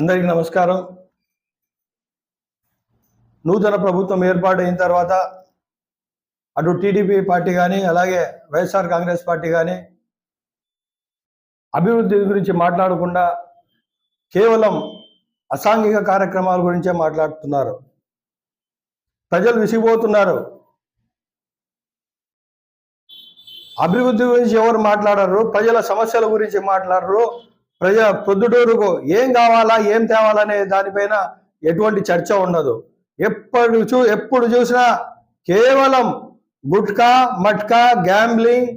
అందరికీ నమస్కారం. నూతన ప్రభుత్వం ఏర్పాటైన తర్వాత అటు టీడీపీ పార్టీ కానీ అలాగే వైఎస్ఆర్ కాంగ్రెస్ పార్టీ కానీ అభివృద్ధి గురించి మాట్లాడకుండా కేవలం అసాంఘిక కార్యక్రమాల గురించే మాట్లాడుతున్నారు. ప్రజలు విసిగిపోతున్నారు. అభివృద్ధి గురించి ఎవరు మాట్లాడరు ప్రజల సమస్యల గురించి మాట్లాడరు. ప్రజ ప్రొద్దుటూరుకు ఏం కావాలా ఏం తేవాలనే దానిపైన ఎటువంటి చర్చ ఉండదు. ఎప్పుడు చూ ఎప్పుడు చూసినా కేవలం గుట్కా మట్కా గ్యాంబ్లింగ్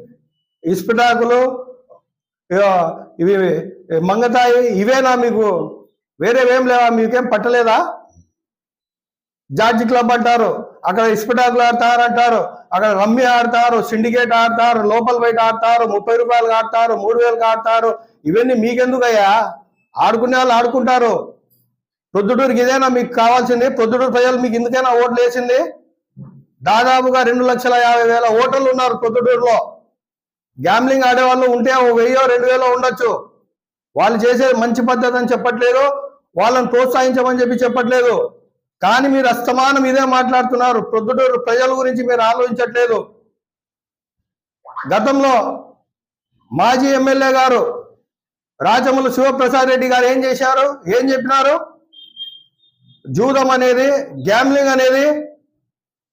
ఇస్పిటాకులు ఇవి మంగతాయి ఇవేనా మీకు? వేరేవేం లేవా మీకేం పట్టలేదా? జార్జ్ క్లబ్ అంటారు. అక్కడ ఇస్పిటాకులు ఆడతారంటారు అక్కడ రమ్మి ఆడతారు సిండికేట్ ఆడతారు లోపల బయట ఆడతారు ముప్పై రూపాయలు ఆడతారు మూడు వేలకు ఆడతారు. ఇవన్నీ మీకెందుకయ్యా? ఆడుకునే వాళ్ళు ఆడుకుంటారు. ప్రొద్దుటూరుకి ఇదేనా మీకు కావాల్సింది? ప్రొద్దుటూరు ప్రజలు మీకు ఎందుకైనా ఓట్లు వేసింది? దాదాపుగా రెండు లక్షల యాభై వేల ఓటర్లు ఉన్నారు ప్రొద్దుటూరులో. గ్యామ్లింగ్ ఆడేవాళ్ళు ఉంటే ఓ వెయ్యో రెండు వేలో ఉండొచ్చు. వాళ్ళు చేసే మంచి పద్ధతి అని చెప్పట్లేదు. వాళ్ళని ప్రోత్సహించమని చెప్పి చెప్పట్లేదు. కానీ మీరు అస్తమానం ఇదే మాట్లాడుతున్నారు. ప్రొద్దుటూరు ప్రజల గురించి మీరు ఆలోచించట్లేదు. గతంలో మాజీ ఎమ్మెల్యే గారు రాజములు శివప్రసాద్ రెడ్డి గారు ఏం చేశారు? ఏం చెప్పినారు? జూదం అనేది గ్యామ్లింగ్ అనేది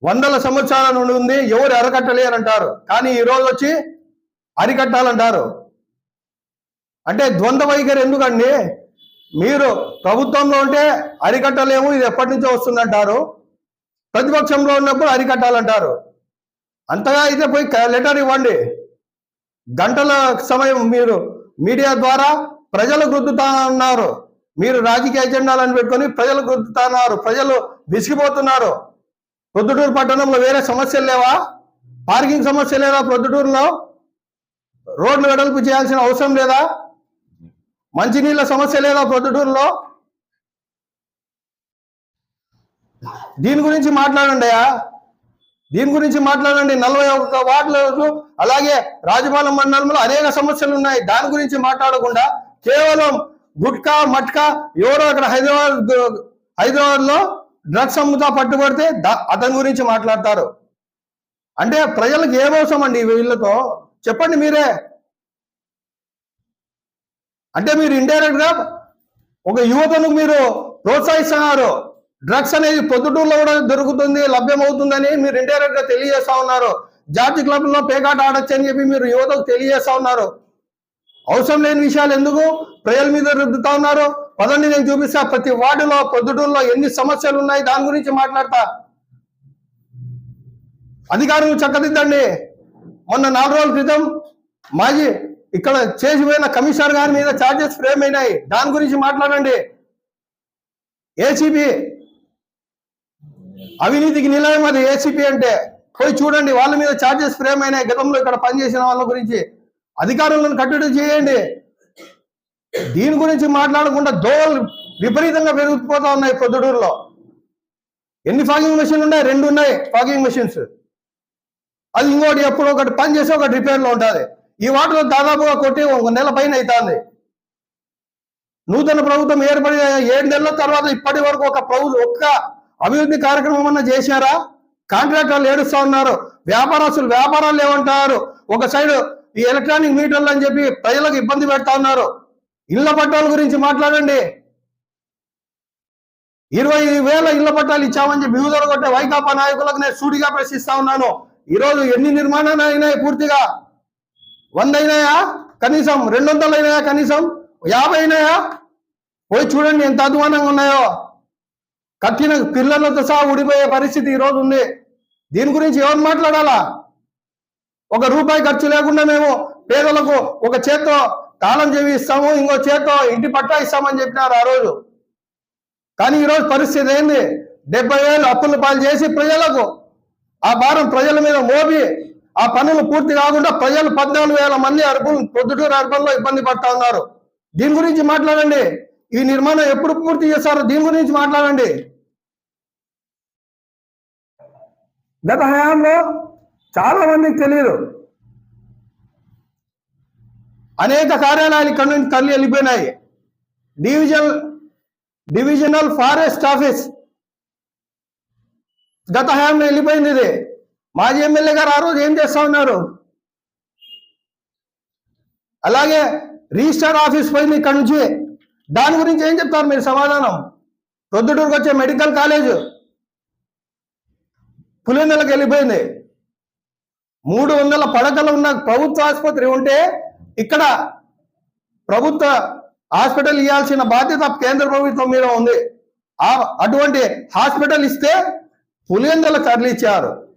వందల సంవత్సరాల నుండి ఉంది. ఎవరు అరకట్టలేరంటారు కానీ ఈ రోజు వచ్చి అరికట్టాలంటారు. అంటే ద్వంద్వ వైఖరి ఎందుకండి? మీరు ప్రభుత్వంలో ఉంటే అరికట్టలేము ఇది ఎప్పటి నుంచో వస్తుందంటారు. ప్రతిపక్షంలో ఉన్నప్పుడు అరికట్టాలంటారు. అంతగా అయితే పోయి లెటర్ ఇవ్వండి. గంటల సమయం మీరు మీడియా ద్వారా ప్రజలకు రుద్దుతా ఉన్నారు మీరు రాజకీయ ఎజెండాలను పెట్టుకొని ప్రజలకు రుద్దుతా ఉన్నారు ప్రజలు విసిగిపోతున్నారు. ప్రొద్దుటూరు పట్టణంలో వేరే సమస్యలు లేవా? పార్కింగ్ సమస్య లేదా ప్రొద్దుటూరులో రోడ్లు వెడల్పు చేయాల్సిన అవసరం లేదా? మంచినీళ్ళ సమస్య లేదా ప్రొద్దుటూరులో దీని గురించి మాట్లాడండి అయ్యా. దీని గురించి మాట్లాడండి. నలభై ఒక్క వార్డులు అలాగే రాజపాలెం మండలంలో అనేక సమస్యలు ఉన్నాయి. దాని గురించి మాట్లాడకుండా కేవలం గుట్కా మట్కా ఎవరో అక్కడ హైదరాబాద్ హైదరాబాద్లో డ్రగ్స్ అమ్ముతా పట్టుబడితే అతని గురించి మాట్లాడతారు. అంటే ప్రజలకు ఏమవసరం అండి వీళ్ళతో? చెప్పండి మీరే. అంటే మీరు ఇండైరెక్ట్గా ఒక యువతను మీరు ప్రోత్సహిస్తున్నారు. డ్రగ్స్ అనేది పొద్దుటూరులో కూడా దొరుకుతుంది లభ్యమవుతుందని మీరు ఇండైరెక్ట్గా తెలియజేస్తా ఉన్నారు. జార్జి క్లబ్లో పేకాట ఆడొచ్చు అని చెప్పి మీరు యువతకు తెలియజేస్తా ఉన్నారు. అవసరం లేని విషయాలు ఎందుకు? ప్రజల మీద రుద్దుతా ఉన్నారు. పదండి నేను చూపిస్తా. ప్రతి వార్డులో పొద్దుటూరులో ఎన్ని సమస్యలు ఉన్నాయి? దాని గురించి మాట్లాడతా. అధికారులు చక్కదిద్దండి. మొన్న నాలుగు రోజుల క్రితం మాజీ ఇక్కడ చేసిపోయిన కమిషనర్ గారి మీద ఛార్జెస్ ఫ్రేమ్ అయినాయి. దాని గురించి మాట్లాడండి. ఏసీబీ అవినీతికి నిలయం అది ఏసీపీ అంటే. పోయి చూడండి వాళ్ళ మీద ఛార్జెస్ ఫ్రేమ్ అయినాయి. గతంలో ఇక్కడ పనిచేసిన వాళ్ళ గురించి అధికారులను కట్టడి చేయండి. దీని గురించి మాట్లాడకుండా దోవలు విపరీతంగా పెరిగిపోతా ఉన్నాయి పొద్దుటూరులో. ఎన్ని ఫాగింగ్ మెషిన్లు ఉన్నాయి? రెండు ఉన్నాయి ఫాగింగ్ మెషిన్స్ అది ఇంకోటి ఎప్పుడు ఒకటి పని చేసి ఒకటి రిపేర్లో ఉంటుంది. ఈ వాటిలో దాదాపుగా కొట్టి ఒక నెల పైన అవుతుంది నూతన ప్రభుత్వం ఏర్పడిన ఏడు నెలల తర్వాత ఇప్పటి వరకు ఒక ప్రభుత్వం ఒక్క అభివృద్ధి కార్యక్రమం అన్న చేశారా కాంట్రాక్టర్లు ఏడుస్తా ఉన్నారు. వ్యాపారస్తులు వ్యాపారాలు ఏమంటారు ఒక సైడ్ ఈ ఎలక్ట్రానిక్ మీటర్లు అని చెప్పి ప్రజలకు ఇబ్బంది పెడతా ఉన్నారు. ఇళ్ళ పట్టాల గురించి మాట్లాడండి. ఇరవై వేల ఇళ్ళ పట్టాలు ఇచ్చామని చెప్పి కొట్టే వైకాపా నాయకులకు నేను సూటిగా ప్రశ్నిస్తా ఉన్నాను. ఈరోజు ఎన్ని నిర్మాణాలు అయినాయి పూర్తిగా? వంద అయినాయా? కనీసం రెండు వందలు అయినాయా కనీసం? యాభై అయినాయా? పోయి చూడండి ఎంత అధ్వానంగా ఉన్నాయో. కట్టిన పిల్లలతో సహా ఊడిపోయే పరిస్థితి ఈరోజు ఉంది. దీని గురించి ఎవరు మాట్లాడాలా? ఒక రూపాయి ఖర్చు లేకుండా మేము పేదలకు ఒక చేత్తో తాళం చెవి ఇస్తాము ఇంకో చేత్తో ఇంటి పట్టా ఇస్తామని చెప్పినారు ఆ రోజు. కానీ ఈరోజు పరిస్థితి ఏంది? డెబ్బై వేలు అప్పులు పాలు చేసి ప్రజలకు ఆ భారం ప్రజల మీద మోపి ఆ పనులు పూర్తి కాకుండా ప్రజలు పద్నాలుగు వేల మంది అర్బన్ పొద్దుటూరు అర్బన్లో ఇబ్బంది పడతా ఉన్నారు. దీని గురించి మాట్లాడండి. ఈ నిర్మాణం ఎప్పుడు పూర్తి చేస్తారో దీని గురించి మాట్లాడండి. గత హయాంలో చాలా మందికి తెలియదు. అనేక కార్యాలయాలు ఇక్కడ నుంచి తల్లి వెళ్ళిపోయినాయి. డివిజన్ డివిజనల్ ఫారెస్ట్ ఆఫీస్ గత హయాంలో వెళ్ళిపోయింది ఇది. మాజీ ఎమ్మెల్యే గారు ఆ రోజు ఏం చేస్తా ఉన్నారు? అలాగే రిజిస్టర్ ఆఫీస్ పోయింది ఇక్కడ నుంచి. దాని గురించి ఏం చెప్తారు మీరు? సమాధానం. ప్రొద్దుటూరుకు వచ్చే మెడికల్ కాలేజ్. పులివెందులకు వెళ్ళిపోయింది. మూడు వందల పడకలు ఉన్న ప్రభుత్వ ఆసుపత్రి ఉంటే ఇక్కడ ప్రభుత్వ హాస్పిటల్ ఇవ్వాల్సిన బాధ్యత కేంద్ర ప్రభుత్వం మీద ఉంది. ఆ అటువంటి హాస్పిటల్ ఇస్తే పులివెందుల తరలిచ్చారు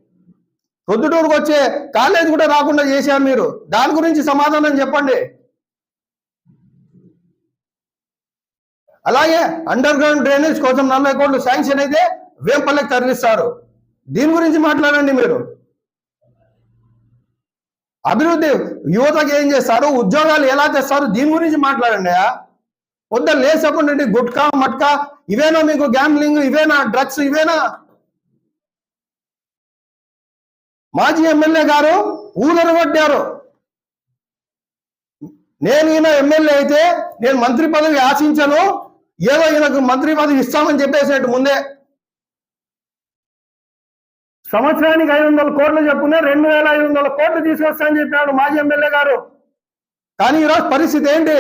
ప్రొద్దుటూరుకు వచ్చే కాలేజ్ కూడా రాకుండా చేశారు మీరు. దాని గురించి సమాధానం చెప్పండి. అలాగే అండర్ గ్రౌండ్ డ్రైనేజ్ కోసం నలభై కోట్లు శాంక్షన్ అయితే వేంపల్లెకి తరలిస్తారు. దీని గురించి మాట్లాడండి మీరు. అభివృద్ధి యువతకు ఏం చేస్తారు? ఉద్యోగాలు ఎలా తెస్తారు దీని గురించి మాట్లాడండి వద్ద లేసకుండా గుట్కా మట్కా ఇవేనా మీకు గ్యాంబ్లింగ్ ఇవేనా డ్రగ్స్ ఇవేనా? మాజీ ఎమ్మెల్యే గారు ఊదరగొట్టారు. నేను ఈయన ఎమ్మెల్యే అయితే నేను మంత్రి పదవి ఆశించను. ఏదో ఈయనకు మంత్రి పదవి ఇస్తామని చెప్పేసేట్టు ముందే. సంవత్సరానికి ఐదు వందల కోట్లు చెప్పుకునే రెండు వేల ఐదు వందల కోట్లు తీసుకొస్తానని చెప్పాడు మాజీ ఎమ్మెల్యే గారు. కానీ ఈరోజు పరిస్థితి ఏంటి?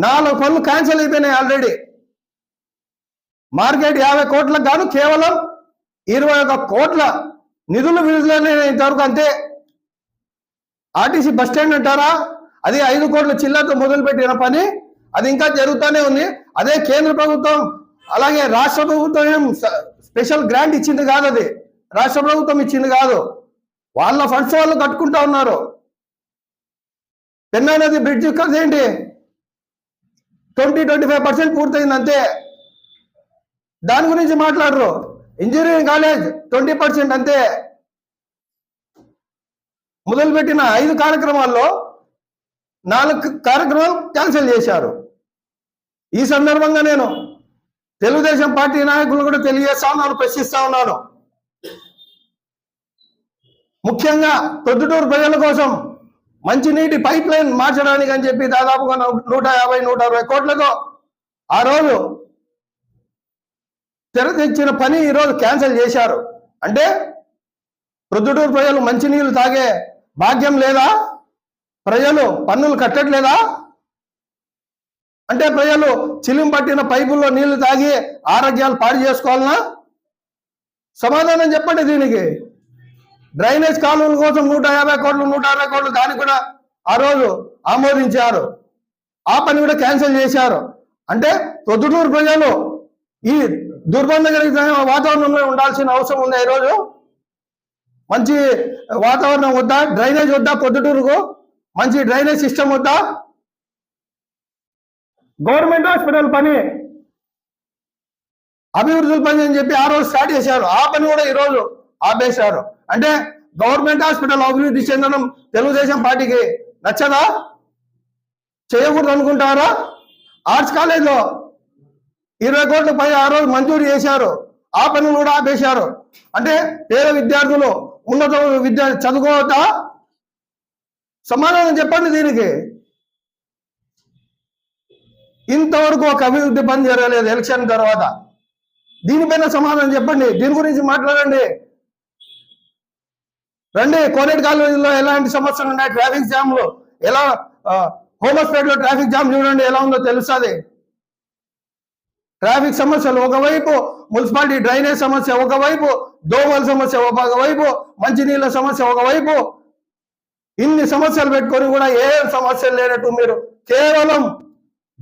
నాలుగు పనులు క్యాన్సిల్ అయిపోయినాయి ఆల్రెడీ. మార్కెట్ యాభై కోట్లకు గాను కేవలం ఇరవై ఒక కోట్ల నిధులు విడుదలైన ఇంతవరకు అంతే. ఆర్టీసీ బస్ స్టాండ్ అంటారా? అది ఐదు కోట్ల చిల్లరతో మొదలుపెట్టిన పని. అది ఇంకా జరుగుతూనే ఉంది. అదే కేంద్ర ప్రభుత్వం అలాగే రాష్ట్ర ప్రభుత్వం ఏం స్పెషల్ గ్రాంట్ ఇచ్చింది కాదు అది. రాష్ట్ర ప్రభుత్వం ఇచ్చింది కాదు. వాళ్ళ ఫండ్స్ వాళ్ళు కట్టుకుంటా ఉన్నారు. పెన్నా నది బ్రిడ్జ్ ఖర్చు ఏంటి? ట్వంటీ ట్వంటీ ఫైవ్ పర్సెంట్ పూర్తయింది అంతే. దాని గురించి మాట్లాడరు. ఇంజనీరింగ్ కాలేజ్ ట్వంటీ పర్సెంట్ అంతే. మొదలుపెట్టిన ఐదు కార్యక్రమాల్లో నాలుగు కార్యక్రమాలు క్యాన్సిల్ చేశారు. ఈ సందర్భంగా నేను తెలుగుదేశం పార్టీ నాయకులు కూడా తెలియజేస్తా ఉన్నాను ప్రశ్నిస్తా ఉన్నాను. ముఖ్యంగా ప్రొద్దుటూరు ప్రజల కోసం మంచినీటి పైప్ లైన్ మార్చడానికి అని చెప్పి దాదాపుగా నూట యాభై నూట అరవై కోట్లతో ఆ రోజు తెర తెచ్చిన పని ఈరోజు క్యాన్సిల్ చేశారు. అంటే ప్రొద్దుటూరు ప్రజలు మంచినీళ్ళు తాగే భాగ్యం లేదా? ప్రజలు పన్నులు కట్టట్లేదా? అంటే ప్రజలు చిలిం పట్టిన పైపుల్లో నీళ్ళు తాగి ఆరోగ్యాలు పాడు చేసుకోవాలనా? సమాధానం చెప్పండి దీనికి. డ్రైనేజ్ కాలువల కోసం నూట యాభై కోట్లు నూట అరవై కోట్లు దాన్ని కూడా ఆ రోజు ఆమోదించారు. ఆ పని కూడా క్యాన్సిల్ చేశారు. అంటే ప్రొద్దుటూరు ప్రజలు ఈ దుర్బంధకరమైన వాతావరణంలో ఉండాల్సిన అవసరం ఉంది ఈరోజు మంచి వాతావరణం వద్దా? డ్రైనేజ్ వద్దా? పొద్దుటూరుకు మంచి డ్రైనేజ్ సిస్టమ్ వద్దా? గవర్నమెంట్ హాస్పిటల్ పని. అభివృద్ధి పని అని చెప్పి ఆ రోజు స్టార్ట్ చేశారు. ఆ పని కూడా ఈ రోజు ఆపేశారు. అంటే గవర్నమెంట్ హాస్పిటల్ అభివృద్ధి చెందడం తెలుగుదేశం పార్టీకి నచ్చదా? చేయకూడదు అనుకుంటారా? ఆర్ట్స్ కాలేజ్లో ఇరవై కోట్ల పై ఆ రోజు మంజూరు చేశారు. ఆ పని కూడా ఆపేశారు. అంటే పేద విద్యార్థులు ఉన్నత విద్య చదువుకోవద్దా? సమాధానం చెప్పండి దీనికి. ఇంతవరకు ఒక అభివృద్ధి పని జరగలేదు ఎలక్షన్ తర్వాత. దీనిపైన సమాధానం చెప్పండి. దీని గురించి మాట్లాడండి. రండి. కోనేటి కాలేజీలో ఎలాంటి సమస్యలు ఉన్నాయి? ట్రాఫిక్ జామ్లు ఎలా హోమస్పేట్లో ట్రాఫిక్ జామ్ చూడండి. ఎలా ఉందో తెలుస్తుంది. ట్రాఫిక్ సమస్యలు ఒకవైపు మున్సిపాలిటీ డ్రైనేజ్ సమస్య ఒకవైపు దోమల సమస్య ఒకవైపు మంచినీళ్ళ సమస్య ఒకవైపు. ఇన్ని సమస్యలు పెట్టుకొని కూడా ఏ సమస్యలు లేనట్టు మీరు కేవలం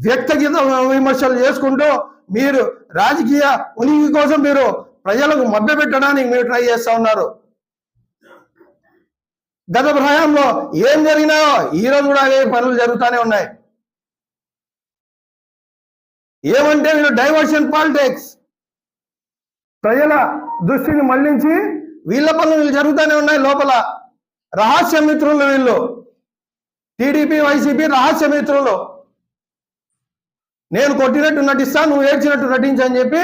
వ్యక్తిగత విమర్శలు చేసుకుంటూ మీరు రాజకీయ ఉనికి కోసం మీరు ప్రజలకు మభ్య పెట్టడానికి మీరు ట్రై చేస్తా ఉన్నారు. గత ప్రయాణంలో ఏం జరిగినాయో ఈ రోజు కూడా అవే పనులు జరుగుతూనే ఉన్నాయి. ఏమంటే వీళ్ళు డైవర్షన్ పాలిటిక్స్. ప్రజల దృష్టిని మళ్ళించి వీళ్ళ పనులు వీళ్ళు జరుగుతూనే ఉన్నాయి లోపల. రహస్య మిత్రులు వీళ్ళు. టీడీపీ వైసీపీ రహస్య మిత్రులు. నేను కొట్టినట్టు నటిస్తా నువ్వు ఏడ్చినట్టు నటించని చెప్పి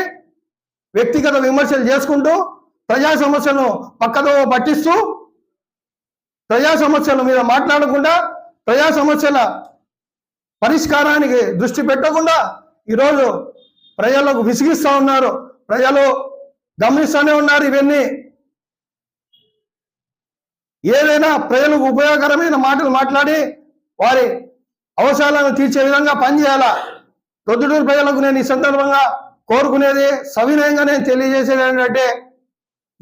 వ్యక్తిగత విమర్శలు చేసుకుంటూ ప్రజా సమస్యలను పక్కదో పట్టిస్తూ ప్రజా సమస్యల మీద మాట్లాడకుండా ప్రజా సమస్యల పరిష్కారానికి దృష్టి పెట్టకుండా ఈరోజు ప్రజలకు విసిగిస్తూ ఉన్నారు. ప్రజలు గమనిస్తూనే ఉన్నారు ఇవన్నీ. ఏదైనా ప్రజలకు ఉపయోగకరమైన మాటలు మాట్లాడి వారి అవసరాలను తీర్చే విధంగా పనిచేయాలా? ప్రొద్దుటూరు ప్రజలకు నేను ఈ సందర్భంగా కోరుకునేది సవినయంగా నేను తెలియజేసేది ఏంటంటే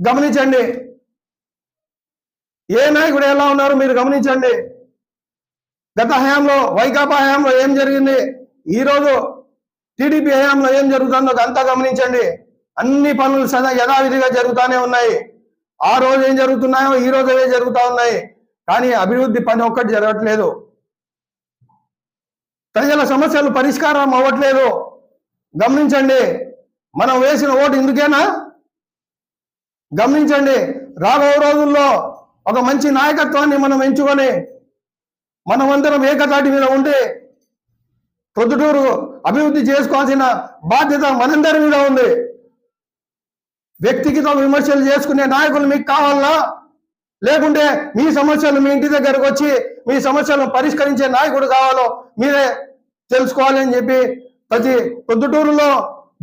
గమనించండి. ఏ నాయకుడు ఎలా ఉన్నారో మీరు గమనించండి. గత హయాంలో వైకాపా హయాంలో ఏం జరిగింది? ఈరోజు టీడీపీ హయాంలో ఏం జరుగుతుందో అంతా గమనించండి. అన్ని పనులు సదా యథావిధిగా జరుగుతూనే ఉన్నాయి. ఆ రోజు ఏం జరుగుతున్నాయో ఈ రోజు అవే జరుగుతూ ఉన్నాయి. కానీ అభివృద్ధి పని ఒక్కటి జరగట్లేదు. ప్రజల సమస్యలు పరిష్కారం అవ్వట్లేదు. గమనించండి మనం వేసిన ఓటు ఇందుకేనా? గమనించండి రాబో రోజుల్లో ఒక మంచి నాయకత్వాన్ని మనం ఎంచుకొని మనమందరం ఏకతాటి మీద ఉండి ప్రొద్దుటూరు అభివృద్ధి చేసుకోవాల్సిన బాధ్యత మనందరి మీద ఉంది. వ్యక్తిగత విమర్శలు చేసుకునే నాయకులు మీకు కావాలా? లేకుంటే మీ సమస్యలు మీ ఇంటి దగ్గరకు వచ్చి మీ సమస్యలను పరిష్కరించే నాయకుడు కావాలో మీరే తెలుసుకోవాలి అని చెప్పి ప్రతి పొద్దుటూరులో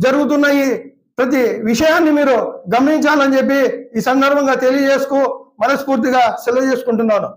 జరుగుతున్న ఈ ప్రతి విషయాన్ని మీరు గమనించాలని చెప్పి ఈ సందర్భంగా తెలియజేసుకు మనస్ఫూర్తిగా సెలవు చేసుకుంటున్నాను.